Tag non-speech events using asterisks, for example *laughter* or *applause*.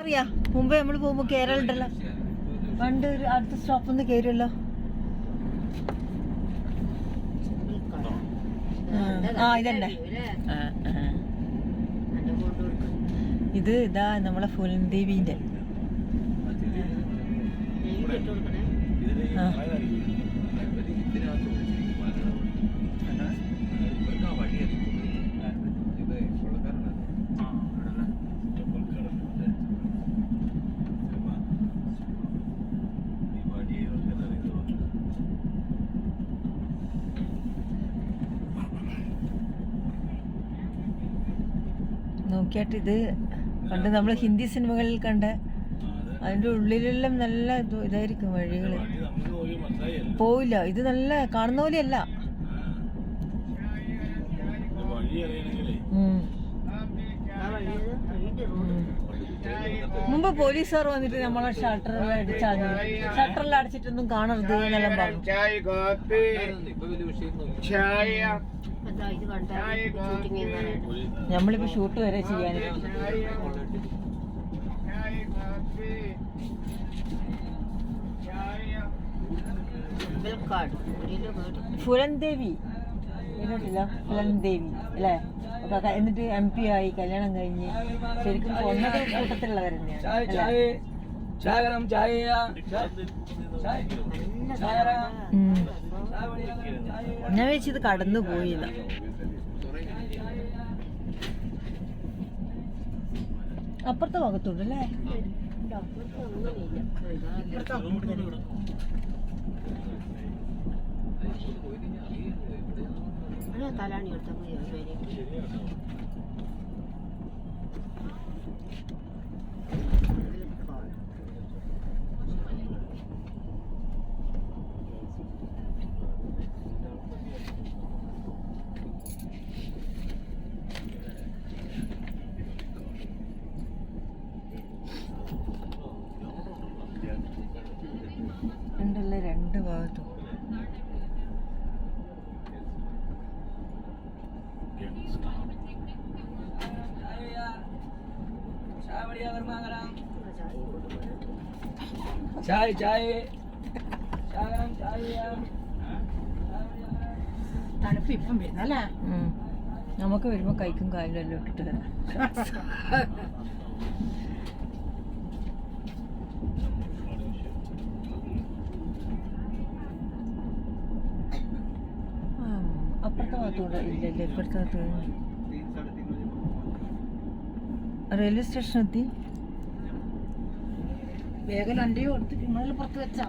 അറിയാ. മുമ്പേ നമ്മൾ പോകുമ്പോ കേരള പണ്ട് ഒരു അടുത്ത സ്റ്റോപ്പിൽ നിന്ന് കയറുമല്ലോ ആ ഇതന്നെ. ഇത് ഇതാ നമ്മളെ ഫുലൻദേവിന്റെ ആ. നോക്കിയാട്ട് ഇത് പണ്ട് നമ്മൾ ഹിന്ദി സിനിമകളിൽ കണ്ട അതിന്റെ ഉള്ളിലെല്ലാം നല്ല ഇത് ഇതായിരിക്കും വഴികൾ പോവില്ല. ഇത് നല്ല കാണുന്ന പോലെയല്ല. മുമ്പ് പോലീസുകാർ വന്നിട്ട് നമ്മളെ ഷട്ടറിൽ അടിച്ചാൽ ഷട്ടറിൽ അടിച്ചിട്ടൊന്നും കാണരുത് എന്നെല്ലാം പറഞ്ഞു. ചായ കാപ്പി. ചായ. നമ്മളിപ്പോ ഷൂട്ട് വരെ ചെയ്യാൻ ചായ ഫുലന്ദേവി ചായ ഫുലൻദേവി ഫുലൻദേവി അല്ലേ എന്നിട്ട് എം പി ആയി കല്യാണം കഴിഞ്ഞ് ശരിക്കും കൊന്നത് കൂട്ടത്തിലുള്ളവർ തന്നെയാണ് ചായകരം ചായ. ഞാൻ ഇത് കടന്നു പോയില്ല അപ്പുറത്തെ ഭാഗത്തുണ്ട് അല്ലേ തലാണി എടുത്താൽ രണ്ട് ഭാഗത്തും ചായ ചായ. തണുപ്പ് ഇപ്പം വരുന്നല്ലേ. നമുക്ക് വരുമ്പോ കൈക്കും കാലിലും എല്ലാം ഇട്ടിട്ട് തരാം *laughs* ആ, അപ്പുറത്തെ ഭാഗത്തൂടെ ഇല്ലല്ലേ ഇപ്പുറത്തെ റെയിൽവേ സ്റ്റേഷൻ എത്തി. വേഗം വണ്ടി എടുത്ത് നിങ്ങളിൽ പുറത്ത് വെച്ചാ.